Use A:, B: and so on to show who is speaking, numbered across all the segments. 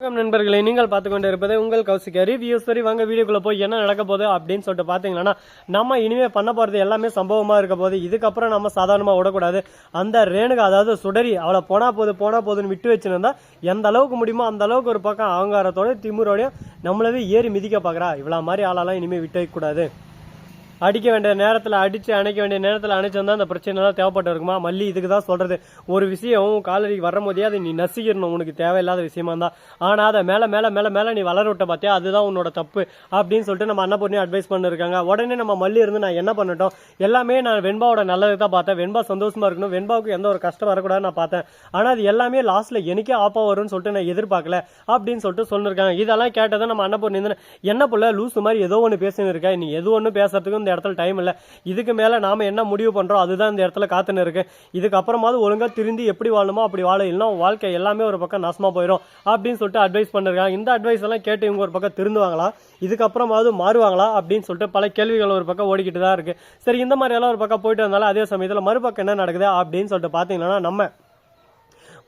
A: வணக்கம் நண்பர்களே நீங்கள் பார்த்து கொண்டு இருப்பது உங்கள் கௌசிக்க ரிவ்யூ சரி வாங்க வீடியோக்குள்ளே போய் என்ன நடக்க போகுது அப்படின்னு சொல்லிட்டு பார்த்தீங்கன்னா நம்ம இனிமேல் பண்ண போகிறது எல்லாமே சம்பவமாக இருக்க போது இதுக்கப்புறம் நம்ம சாதாரணமாக விடக்கூடாது அந்த ரேணுக்கு அதாவது சுடரி அவளை போனா போது போனா போதுன்னு விட்டு வச்சிருந்தா எந்த அளவுக்கு முடியுமோ அந்த அளவுக்கு ஒரு பக்கம் அகங்காரத்தோடய திமுறோடையும் நம்மளவே ஏறி மிதிக்க பார்க்குறா. இவ்வளோ மாதிரி ஆளெல்லாம் இனிமேல் விட்டு வைக்கக்கூடாது அடிக்க வேண்டிய நேரத்தில் அடித்து அணைக்க வேண்டிய நேரத்தில் அணைச்சிருந்தா அந்த பிரச்சனைலாம் தேவைப்பட்டு இருக்குமா மல்லி இதுக்கு தான் சொல்கிறது ஒரு விஷயம் காலடிக்கு வரும்போதே அதை நீ நசிக்கிறணும் உனக்கு தேவையில்லாத விஷயமா இருந்தால் ஆனால் அதை மேலே மேலே மேலே மேலே நீ வளர விட்ட பார்த்தியா அதுதான் உன்னோட தப்பு அப்படின்னு சொல்லிட்டு நம்ம அன்னபூர்ணி அட்வைஸ் பண்ணிருக்காங்க. உடனே நம்ம மல்லி இருந்து நான் என்ன பண்ணட்டும்? எல்லாமே நான் வெண்பாவோட நல்லது தான் பார்த்தேன். வெண்பா சந்தோஷமாக இருக்கணும். வெண்பாவுக்கு எந்த ஒரு கஷ்டம் வரக்கூடாதுன்னு நான் பார்த்தேன். ஆனால் அது எல்லாமே லாஸ்ட்டில் எனக்கே ஆப்பா வரும்னு சொல்லிட்டு நான் எதிர்பார்க்கல அப்படின்னு சொல்லிட்டு சொல்லியிருக்காங்க இதெல்லாம் கேட்டதை நம்ம அன்னபூர்ணி பொண்ணு என்ன பிள்ளை லூஸ் மாதிரி ஏதோ ஒன்று பேசின்னு இருக்கா. நீ எது ஒன்று பேசுறதுக்கும் இந்த இடத்துல டைம் இல்லை. இதுக்கு மேலே நாம் என்ன முடிவு பண்ணுறோம் அதுதான் இந்த இடத்துல காத்துன்னு இருக்கு. இதுக்கப்புறமாவது ஒழுங்காக திருந்தி எப்படி வாழணுமோ அப்படி வாழ. இல்லைன்னா வாழ்க்கை எல்லாமே ஒரு பக்கம் நாசமாக போயிடும் அப்படின்னு சொல்லிட்டு அட்வைஸ் பண்ணிருக்காங்க. இந்த அட்வைஸ் எல்லாம் கேட்டு இவங்க ஒரு பக்கம் திருந்துவாங்களா? இதுக்கப்புறமாவது மாறுவாங்களா அப்படின்னு சொல்லிட்டு பல கேள்விகள் ஒரு பக்கம் ஓடிக்கிட்டு தான் இருக்குது சரி இந்த மாதிரி எல்லாம் ஒரு பக்கம் போயிட்டு வந்தாலும் அதே சமயத்தில் மறுபக்கம் என்ன நடக்குது அப்படின்னு சொல்லிட்டு பார்த்தீங்கன்னா நம்ம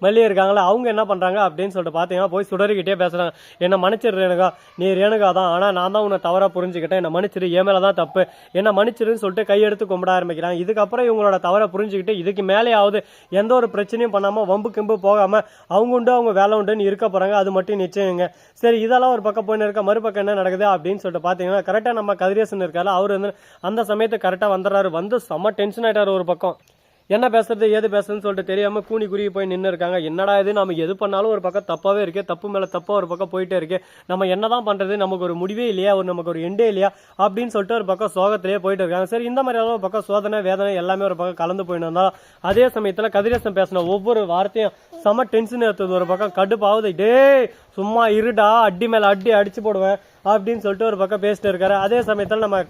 A: மல்லி இருக்காங்களா அவங்க என்ன பண்ணுறாங்க அப்படின்னு சொல்லிட்டு பார்த்தீங்கன்னா போய் சுடரிக்கிட்டே பேசுகிறாங்க என்னை மன்னிச்சிரு ரேணுகா. நீ ரேணுகா தான். ஆனால் நான் தான் உன்னை தவறாக புரிஞ்சுக்கிட்டேன். என்னை மன்னிச்சிரு. என் மேலே தான் தப்பு. என்னை மன்னிச்சிருன்னு சொல்லிட்டு கையெடுத்து கும்பிட ஆரம்பிக்கிறாங்க. இதுக்கப்புறம் இவங்களோட தவறை புரிஞ்சுக்கிட்டு இதுக்கு மேலேயாவது எந்த ஒரு பிரச்சனையும் பண்ணாமல் வம்பு கிம்பு போகாமல் அவங்க உண்டு அவங்க வேலை உண்டுன்னு இருக்க போகிறாங்க அது மட்டும் நிச்சயங்க. சரி இதெல்லாம் ஒரு பக்கம் போயின்னு இருக்க மறுபக்கம் என்ன நடக்குது அப்படின்னு சொல்லிட்டு பார்த்தீங்கன்னா கரெக்டாக நம்ம கதிரேசன் இருக்காரு அவர் வந்து அந்த சமயத்தை கரெக்டாக வந்துடுறாரு. வந்து செம்ம டென்ஷன் ஆகிட்டார் ஒரு பக்கம். என்ன பேசுறது ஏது பேசுறதுன்னு சொல்லிட்டு தெரியாம கூனி குறுகி போய் நின்று இருக்காங்க. என்னடா இது? நம்ம எது பண்ணாலும் ஒரு பக்கம் தப்பாவே இருக்கே தப்பு மேல தப்பா ஒரு பக்கம் போயிட்டே இருக்கு. நம்ம என்னதான் பண்றது? நமக்கு ஒரு முடிவே இல்லையா? ஒரு நமக்கு ஒரு எண்டே இல்லையா? அப்படின்னு சொல்லிட்டு ஒரு பக்கம் சோகத்திலேயே போயிட்டு இருக்காங்க. சரி இந்த மாதிரி ஒரு பக்கம் சோதனை வேதனை எல்லாமே ஒரு பக்கம் கலந்து போயிட்டு அதே சமயத்துல கதிரேசன் பேசின ஒவ்வொரு வார்த்தையும் செம டென்ஷன் எடுத்தது ஒரு பக்கம் கடுப்பாவது டேய் சும்மா இருடா அடி மேல அடி அடிச்சு போடுவேன் அப்படின்னு சொல்லிட்டு ஒரு பக்கம் பேசிட்டு இருக்காரு. அதே சமயத்துல நம்ம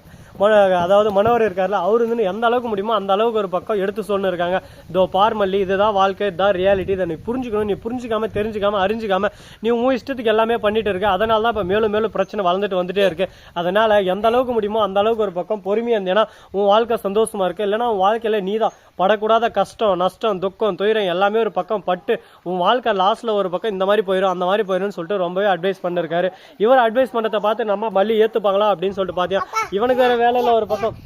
A: அதாவது மனோவர் இருக்கார்ல அவர் வந்து எந்த அளவுக்கு முடியுமோ அந்த அளவுக்கு ஒரு பக்கம் எடுத்து சொல்லணும் இருக்காங்க. இதோ பார்மல்லி இதுதான் வாழ்க்கை இதுதான் ரியாலிட்டி இதை நீ புரிஞ்சுக்கணும். நீ புரிஞ்சுக்காம தெரிஞ்சுக்காம அறிஞ்சிக்காம நீ உன் இஷ்டத்துக்கு எல்லாமே பண்ணிட்டு இருக்க. அதனால தான் இப்போ மேலும் மேலும் பிரச்சனை வளர்ந்துட்டு வந்துட்டே இருக்கு. அதனால எந்த அளவுக்கு முடியுமோ அந்த அளவுக்கு ஒரு பக்கம் பொறுமையாக இருந்தேன்னா உன் வாழ்க்கை சந்தோஷமா இருக்கு. இல்லைன்னா உன் வாழ்க்கையில நீதான். படக்கூடாத கஷ்டம் நஷ்டம் துக்கம் துயரம் எல்லாமே ஒரு பக்கம் பட்டு உன் வாழ்க்கை லாஸ்ட்ல ஒரு பக்கம் இந்த மாதிரி போயிடும் அந்த மாதிரி போயிடும்னு சொல்லிட்டு ரொம்பவே அட்வைஸ் பண்ணிருக்காரு. இவர் அட்வைஸ் பண்ணதை பார்த்து நம்ம மல்லி ஏத்துப்பாங்களா அப்படின்னு சொல்லிட்டு பாத்தியா? இவனுக்கு வேற வேலையில ஒரு பக்கம்.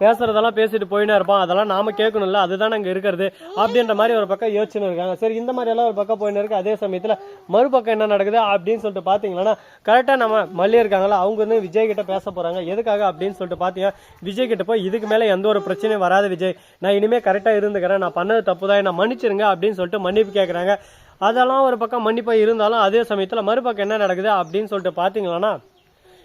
A: பேசுறதெல்லாம் பேசிட்டு போயினே இருப்பான் அதெல்லாம் நாம கேட்கணும்ல. அதுதான் அங்க இருக்கிறது. அப்படின்ற மாதிரி ஒரு பக்கம் யோசனை இருக்காங்க. சரி இந்த மாதிரி எல்லாம் ஒரு பக்கம் போயின்னு இருக்கு. அதே சமயத்துல மறுபக்கம் என்ன நடக்குது அப்படின்னு சொல்லிட்டு பாத்தீங்கன்னா கரெக்டா நம்ம மல்லி இருக்காங்களா அவங்க வந்து விஜய் கிட்ட பேச போறாங்க. எதுக்காக அப்படின்னு சொல்லிட்டு பாத்தீங்கன்னா விஜய் கிட்ட போய் இதுக்கு மேல எந்த ஒரு பிரச்சனையும் வராது விஜய். நான் இனிமே கரெக்டா இருந்துக்கிறேன். நான் பண்ணது தப்பு தான். என்ன மன்னிச்சிருங்க. அப்படின்னு சொல்லிட்டு மன்னிப்பு கேட்கறாங்க அதெல்லாம் ஒரு பக்கம் மன்னிப்பா இருந்தாலும் அதே சமயத்துல மறுபக்கம் என்ன நடக்குது அப்படின்னு சொல்லிட்டு பாத்தீங்கன்னா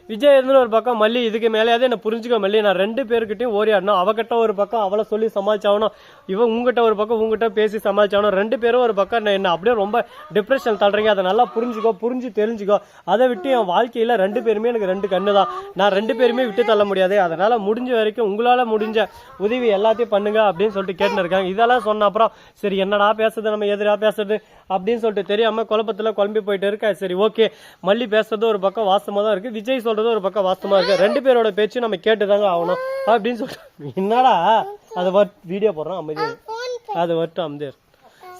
A: விஜய் இருந்து ஒரு பக்கம் மல்லி இதுக்கு மேலேயாவது என்ன புரிஞ்சுக்க மல்லி. நான் ரெண்டு பேருக்கிட்டையும் ஓரியாடணும் அவகிட்ட ஒரு பக்கம் அவளை சொல்லி சமாளிச்சாகணும். இவன் உங்ககிட்ட ஒரு பக்கம் உங்ககிட்ட பேசி சமாளிச்சாகணும். ரெண்டு பேரும் ஒரு பக்கம் நான் என்ன அப்படியே ரொம்ப டிப்ரெஷன் தள்ளுறீங்க. அதை நல்லா புரிஞ்சுக்கோ புரிஞ்சு தெரிஞ்சுக்கோ. அதை விட்டு என் வாழ்க்கையில் ரெண்டு பேருமே எனக்கு ரெண்டு கண்ணு தான் நான் ரெண்டு பேருமே விட்டு தள்ள முடியாது. அதனால் முடிஞ்ச வரைக்கும் உங்களால் முடிஞ்ச உதவி எல்லாத்தையும் பண்ணுங்க அப்படின்னு சொல்லிட்டு கேட்டுன்னு இருக்காங்க. இதெல்லாம் சொன்ன அப்புறம் சரி என்னடா பேசுறது? நம்ம எதிரா பேசுறது? அப்படின்னு சொல்லிட்டு தெரியாமல் குழப்பத்தில் குழம்பி போயிட்டு இருக்கா சரி ஓகே. மல்லி பேசுறது ஒரு பக்கம் வாசமாக தான் இருக்குது விஜய் சொல் சொல்றது ஒரு பக்கம் வாஸ்தமா இருக்கு. ரெண்டு பேரோட பேச்சு நம்ம கேட்டுதாங்க ஆகணும். அப்படின்னு சொல்லிட்டு என்னடா? அது வீடியோ போடுறோம் அமைதி அது வரட்டும் அமைதியார்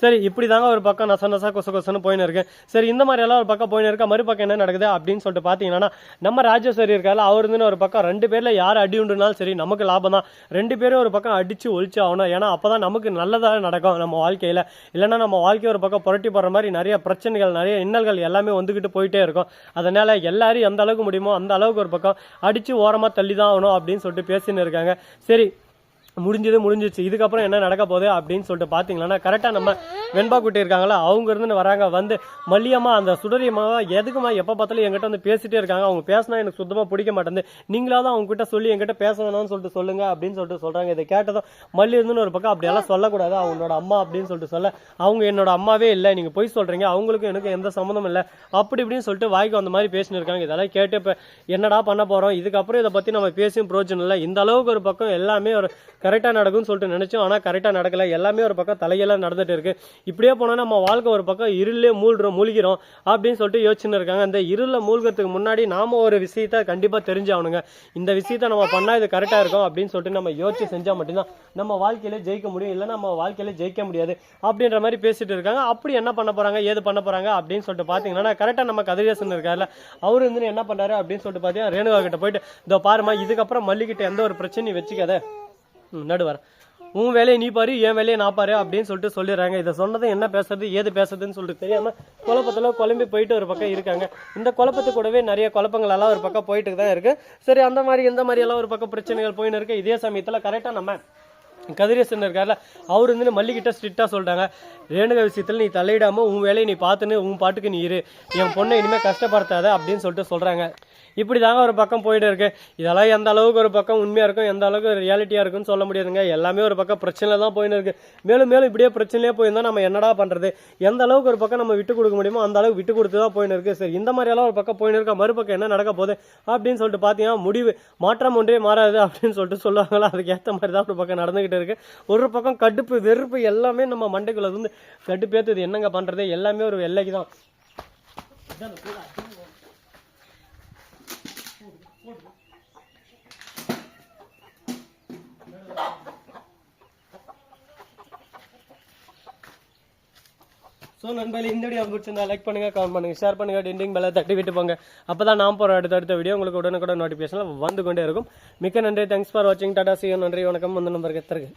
A: சரி இப்படி தாங்க ஒரு பக்கம் நச நசா கொச கொசன்னு போயின்னு இருக்கு. சரி இந்த மாதிரி எல்லாம் ஒரு பக்கம் போயின்னு இருக்கா. மறுபக்கம் என்ன நடக்குது அப்படின்னு சொல்லிட்டு பார்த்தீங்கன்னா நம்ம ராஜேஸ்வரி இருக்கால அவர் ஒரு பக்கம் ரெண்டு பேரில் யார் அடி உண்டுனாலும் சரி நமக்கு லாபம் தான். ரெண்டு பேரும் ஒரு பக்கம் அடிச்சு ஒழிச்சு ஆகணும். ஏன்னா அப்பதான் நமக்கு நல்லதாக நடக்கும் நம்ம வாழ்க்கையில். இல்லைன்னா நம்ம வாழ்க்கை ஒரு பக்கம் புரட்டி போடுற மாதிரி நிறைய பிரச்சனைகள் நிறைய இன்னல்கள் எல்லாமே வந்துக்கிட்டு போயிட்டே இருக்கும். அதனால எல்லாரும் எந்த அளவுக்கு முடியுமோ அந்த அளவுக்கு ஒரு பக்கம் அடிச்சு ஓரமாக தள்ளி தான் ஆகணும் அப்படின்னு சொல்லிட்டு பேசின்னு இருக்காங்க. சரி முடிஞ்சது முடிஞ்சிச்சு இதுக்கப்புறம் என்ன நடக்க போகுது அப்படின்னு சொல்லிட்டு பார்த்தீங்கன்னா கரெக்டாக நம்ம வெண்பா குட்டி இருக்காங்களா அவங்க இருந்து வராங்க. வந்து மல்லியம்மா அந்த சுடரியம்மாவை எதுக்குமா எப்போ பார்த்தாலும் என்கிட்ட வந்து பேசிட்டே இருக்காங்க. அவங்க பேசினா எனக்கு சுத்தமாக பிடிக்க மாட்டேங்குது. நீங்களாவது அவங்க கிட்ட சொல்லி என்கிட்ட பேச வேணாம்னு சொல்லிட்டு சொல்லுங்க அப்படின்னு சொல்லிட்டு சொல்கிறாங்க இதை கேட்டதும் மல்லி இருந்துன்னு ஒரு பக்கம் அப்படியெல்லாம் சொல்லக்கூடாது. அவங்களோட அம்மா அப்படின்னு சொல்லிட்டு சொல்ல அவங்க என்னோட அம்மாவே இல்லை. நீங்கள் பொய் சொல்கிறீங்க அவங்களுக்கும் எனக்கு எந்த சம்மந்தமும் இல்லை. அப்படி இப்படின்னு சொல்லிட்டு வாய்க்கு வந்த மாதிரி பேசின்னு இருக்காங்க. இதெல்லாம் கேட்டு இப்போ என்னடா பண்ண போகிறோம் இதுக்கப்புறம் இதை பற்றி நம்ம பேசியும் பிரோஜனம் இல்லை. இந்த அளவுக்கு ஒரு பக்கம் எல்லாமே ஒரு கரெக்டாக நடக்கும்னு சொல்லிட்டு நினச்சோம். ஆனால் கரெக்டாக நடக்கல. எல்லாமே ஒரு பக்கம் தலையெல்லாம் நடந்துகிட்டு இருக்குது இப்படியே போனால் நம்ம வாழ்க்கை ஒரு பக்கம் இருளே மூழ்கிறோம் மூழ்கிறோம் அப்படின்னு சொல்லிட்டு யோசிச்சுன்னு இருக்காங்க. அந்த இருளில் மூழ்கிறதுக்கு முன்னாடி நாம ஒரு விஷயத்த கண்டிப்பாக தெரிஞ்சாகணுங்க. இந்த விஷயத்த நம்ம பண்ணால் இது கரெக்டாக இருக்கும் அப்படின்னு சொல்லிட்டு நம்ம யோசிச்சு செஞ்சால் மட்டும்தான் நம்ம வாழ்க்கையில் ஜெயிக்க முடியும். இல்லை நம்ம வாழ்க்கையில் ஜெயிக்க முடியாது அப்படின்ற மாதிரி பேசிட்டு இருக்காங்க. அப்படி என்ன பண்ண போகிறாங்க ஏது பண்ண போகிறாங்க அப்படின்னு சொல்லிட்டு பார்த்தீங்கன்னா கரெக்டாக நம்ம கதிரேசன் இருக்காருல்ல அவரு வந்து என்ன பண்ணுறாரு அப்படின்னு சொல்லிட்டு பார்த்தீங்கன்னா ரேணுகா கிட்ட போயிட்டு இதோ பாருமா இதுக்கப்புறம் மல்லிகிட்ட எந்த ஒரு பிரச்சனையும் வச்சுக்காத. முன்னாடி நடுவர் உன் வேலையை நீ பாரு என் வேலையை நான் பாரு அப்படின்னு சொல்லிட்டு சொல்லிடுறாங்க. இதை சொன்னதும் என்ன பேசுறது ஏது பேசுறதுன்னு சொல்லிட்டு தெரியாம குழப்பத்துல குழம்பி போயிட்டு ஒரு பக்கம் இருக்காங்க. இந்த குழப்பத்து கூடவே நிறைய குழப்பங்கள் எல்லாம் ஒரு பக்கம் போயிட்டு தான் இருக்கு. சரி அந்த மாதிரி இந்த மாதிரி எல்லாம் ஒரு பக்கம் பிரச்சனைகள் போயின்னு இருக்கு. இதே சமயத்துல கரெக்டா நம்ம கதிரேசன் இருக்கார்ல அவர் வந்து மல்லிகிட்ட ஸ்ட்ரிக்டாக சொல்லிட்டாங்க ரேணுகா விஷயத்தில் நீ தலையிடாமல் உன் வேலையை நீ பார்த்துன்னு உன் பாட்டுக்கு நீ இரு. என் பொண்ணை இனிமேல் கஷ்டப்படுத்தாத அப்படின்னு சொல்லிட்டு சொல்கிறாங்க இப்படி தாங்க ஒரு பக்கம் போயிட்டு இருக்கு. இதெல்லாம் எந்த அளவுக்கு ஒரு பக்கம் உண்மையாக இருக்கும் எந்த அளவுக்கு ரியாலிட்டியாக இருக்குன்னு சொல்ல முடியாதுங்க. எல்லாமே ஒரு பக்கம் பிரச்சனை தான் போயின்னு இருக்கு. மேலும் மேலும் இப்படியே பிரச்சனையே போயிருந்தா நம்ம என்னடா பண்ணுறது எந்த அளவுக்கு ஒரு பக்கம் நம்ம விட்டு கொடுக்க முடியுமோ அந்த அளவுக்கு விட்டு கொடுத்து தான் போயின்னு இருக்கு. சரி இந்த மாதிரியெல்லாம் ஒரு பக்கம் போயின்னு இருக்கா? மறுபக்கம் என்ன நடக்க போகுது? அப்படின்னு சொல்லிட்டு பார்த்தீங்கன்னா முடிவு மாற்றம் ஒன்றே மாறாது அப்படின்னு சொல்லிட்டு சொல்லுவாங்களா? அதுக்கேற்ற மாதிரி தான் ஒரு பக்கம் நடந்துகிட்டு இருக்கு. ஒரு பக்கம் கடுப்பு வெறுப்பு எல்லாமே நம்ம மண்டைக்குள்ள வந்து கடுப்பேத்துது என்னங்க பண்ணுறது எல்லாமே ஒரு எல்லைக்கு தான் ஸோ நண்பர்கள் இந்த வீடியோ பிடிச்சிருந்தா லைக் பண்ணுங்க கமெண்ட் பண்ணுங்க ஷேர் பண்ணுங்க டெண்டிங் பெல்லை தட்டி விட்டு போங்க. அப்பதான் நான் போகிற அடுத்த அடுத்த வீடியோ உங்களுக்கு உடனுக்குடன் நோட்டிஃபிகேஷன் வந்து கொண்டே இருக்கும். மிக்க நன்றி தேங்க்ஸ் ஃபார் வாட்சிங் டாடா சியோ நன்றி வணக்கம். வந்து நம்பருக்கு எத்தருக்கு